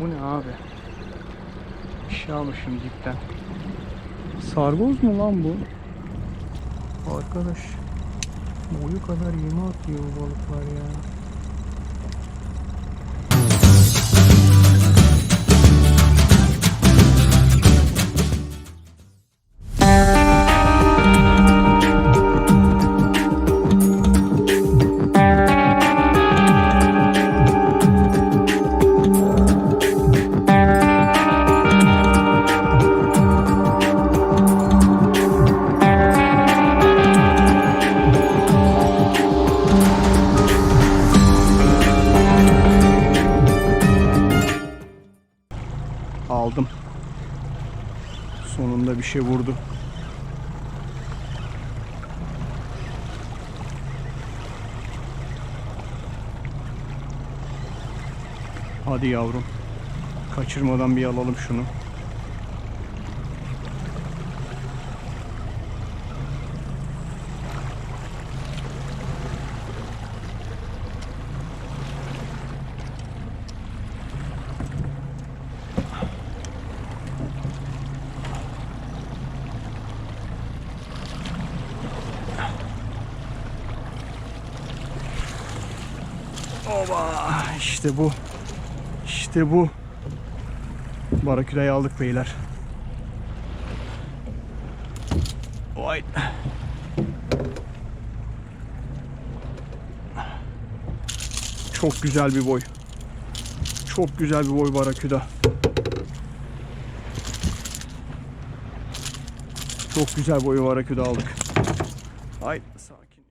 Bu ne abi? Bir şey almışım dipten. Sargoz mu lan bu? Arkadaş. Boyu kadar yeme atıyor bu balıklar ya. Şey vurdu. Hadi yavrum. Kaçırmadan bir alalım şunu. Oba işte bu. İşte bu. Baraküdayı aldık beyler. Vay. Çok güzel bir boy. Çok güzel bir boy baraküda. Çok güzel boyu baraküda aldık. Ay sakin.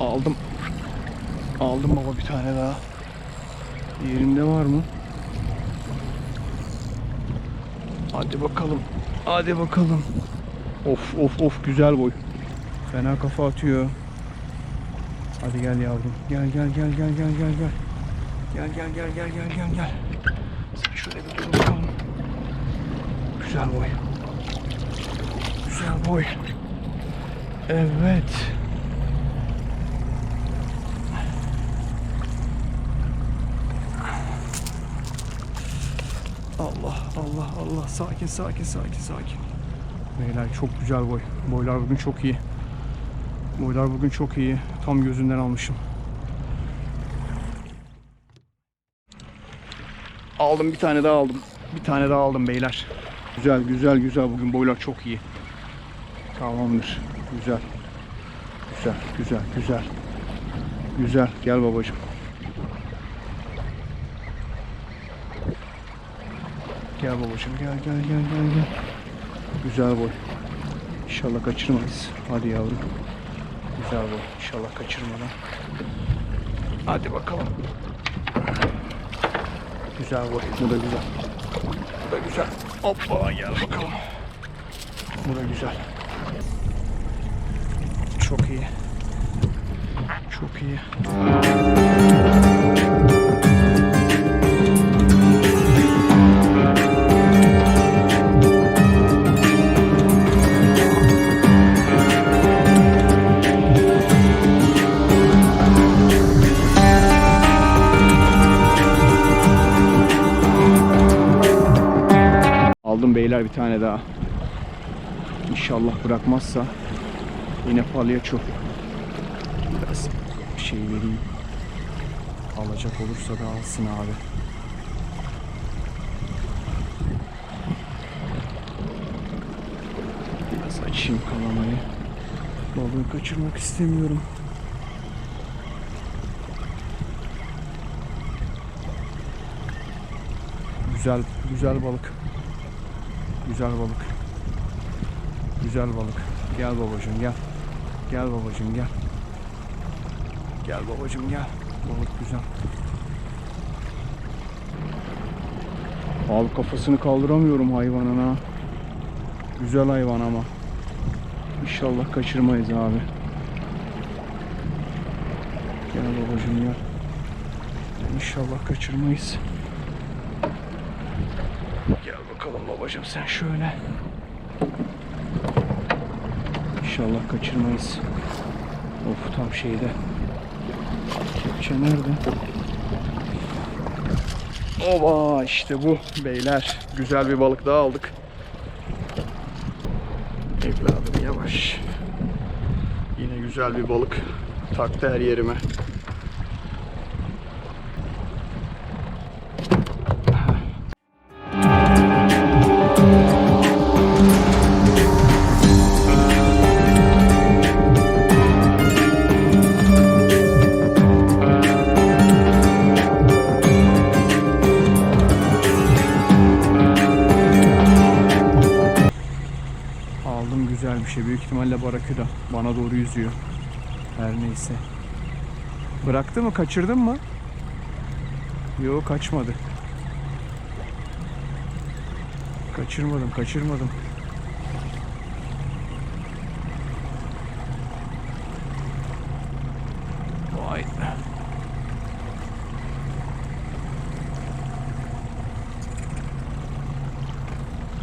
Aldım. Aldım baba bir tane daha. Yerinde var mı? Hadi bakalım. Hadi bakalım. Of of of güzel boy. Fena kafa atıyor. Hadi gel yavrum. Gel gel gel gel gel gel gel. Gel gel gel gel gel gel gel. Sen şöyle bir dur bakalım. Güzel boy. Güzel boy. Evet. Allah Allah Allah sakin sakin sakin sakin. Beyler çok güzel boy. Boylar bugün çok iyi. Boylar bugün çok iyi. Tam gözünden almışım. Aldım bir tane daha aldım. Bir tane daha aldım beyler. Güzel güzel güzel bugün boylar çok iyi. Tamamdır. Güzel. Güzel güzel güzel. Güzel. Gel babacığım. Gel babacığım gel gel gel gel gel. Güzel boy. İnşallah kaçırmayız. Hadi yavrum. Güzel boy. İnşallah kaçırmadan. Hadi bakalım. Güzel boy. Bu da güzel. Bu da güzel. Hoppa gel bakalım. Bu da güzel. Çok iyi. Çok iyi. Aldım beyler bir tane daha. İnşallah bırakmazsa yine palyaço. Biraz şey vereyim. Alacak olursa da alsın abi. Biraz açayım kalamayı. Balığı kaçırmak istemiyorum. Güzel, güzel balık. Güzel balık. Güzel balık. Gel babacığım gel. Gel babacığım gel. Gel babacığım gel. Balık güzel. Abi kafasını kaldıramıyorum hayvanın ha. Güzel hayvan ama. İnşallah kaçırmayız abi. Gel babacığım gel. İnşallah kaçırmayız. Gel bakalım babacığım sen şöyle. İnşallah kaçırmayız. Of tam şeyde. Kepçe nerede? Oba işte bu beyler. Güzel bir balık daha aldık. Evladım yavaş. Yine güzel bir balık. Taktı her yerime. Güzel bir şey. Büyük ihtimalle baraküda. Bana doğru yüzüyor. Her neyse. Bıraktı mı? Kaçırdın mı? Yok kaçmadı. Kaçırmadım, kaçırmadım. Vay.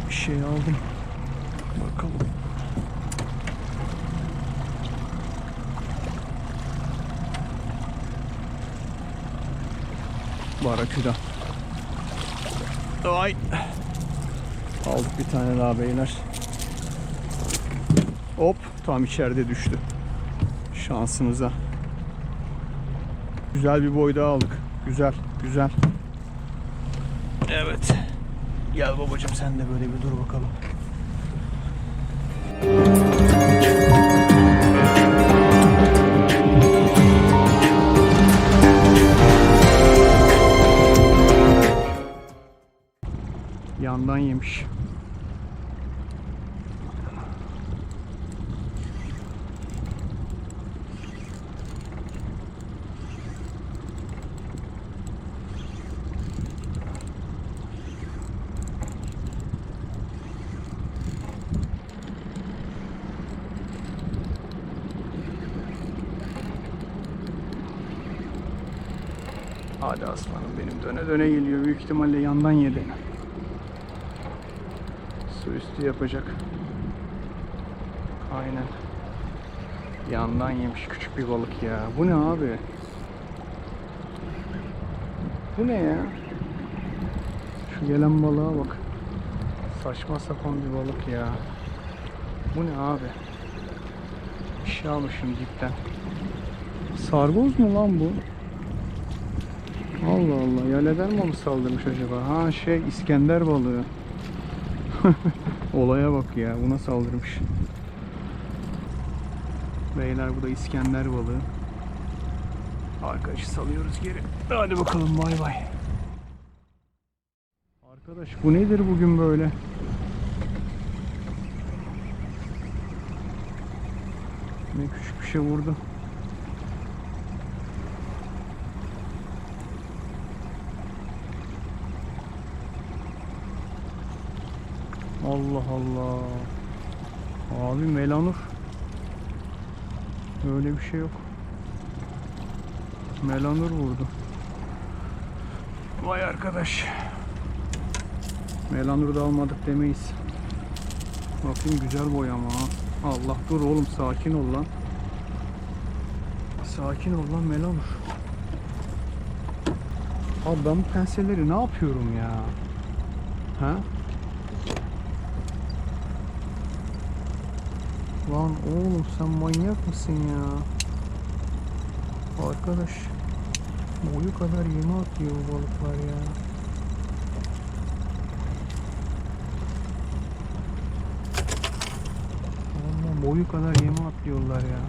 Bir şey aldım. Bakalım. Baraküda. Ay. Aldık bir tane daha beyler. Hop tam içeride düştü. Şansımıza. Güzel bir boy daha aldık. Güzel, güzel. Evet. Gel babacığım sen de böyle bir dur bakalım. Yandan yemiş. Hadi aslanım benim döne döne geliyor. Büyük ihtimalle yandan yedi. Su üstü yapacak. Aynen. Yandan yemiş küçük bir balık ya. Bu ne abi? Bu ne ya? Şu gelen balığa bak. Saçma sapan bir balık ya. Bu ne abi? Bir şey almışım dipten. Sargoz mu lan bu? Allah Allah. Yaleden mi saldırmış acaba? Ha şey İskender balığı. Olaya bak ya. Buna saldırmış. Beyler bu da İskender balığı. Arkadaşı salıyoruz geri. Hadi bakalım bay bay. Arkadaş bu nedir bugün böyle? Ne küçük bir şey vurdu. Allah Allah. Abi melanur. Öyle bir şey yok. Melanur vurdu. Vay arkadaş. Melanur da almadık demeyiz. Bakayım güzel boy ama ha. Allah dur oğlum sakin ol lan. Sakin ol lan Melanur. Abi ben bu penselleri ne yapıyorum ya? Ha? Lan oğlum sen manyak mısın ya? Arkadaş boyu kadar yeme atıyor bu balıklar ya. Vallahi boyu kadar yeme atlıyorlar ya.